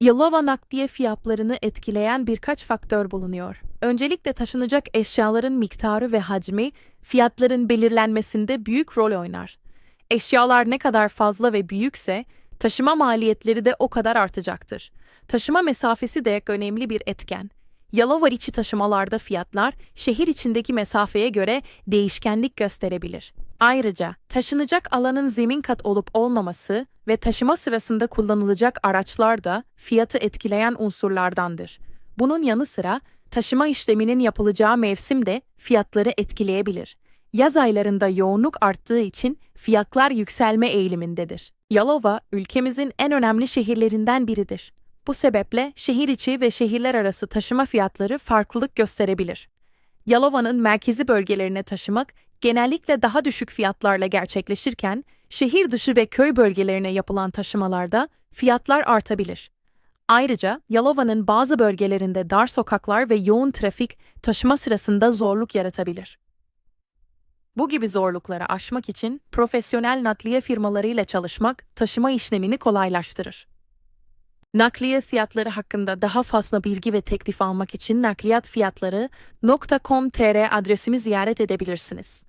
Yalova nakliye fiyatlarını etkileyen birkaç faktör bulunuyor. Öncelikle taşınacak eşyaların miktarı ve hacmi fiyatların belirlenmesinde büyük rol oynar. Eşyalar ne kadar fazla ve büyükse taşıma maliyetleri de o kadar artacaktır. Taşıma mesafesi de önemli bir etken. Yalova içi taşımalarda fiyatlar şehir içindeki mesafeye göre değişkenlik gösterebilir. Ayrıca taşınacak alanın zemin kat olup olmaması ve taşıma sırasında kullanılacak araçlar da fiyatı etkileyen unsurlardandır. Bunun yanı sıra taşıma işleminin yapılacağı mevsim de fiyatları etkileyebilir. Yaz aylarında yoğunluk arttığı için fiyatlar yükselme eğilimindedir. Yalova, ülkemizin en önemli şehirlerinden biridir. Bu sebeple şehir içi ve şehirler arası taşıma fiyatları farklılık gösterebilir. Yalova'nın merkezi bölgelerine taşımak genellikle daha düşük fiyatlarla gerçekleşirken, şehir dışı ve köy bölgelerine yapılan taşımalarda fiyatlar artabilir. Ayrıca Yalova'nın bazı bölgelerinde dar sokaklar ve yoğun trafik taşıma sırasında zorluk yaratabilir. Bu gibi zorlukları aşmak için profesyonel nakliye firmalarıyla çalışmak taşıma işlemini kolaylaştırır. Nakliye fiyatları hakkında daha fazla bilgi ve teklif almak için nakliyatfiyatları.com.tr adresimi ziyaret edebilirsiniz.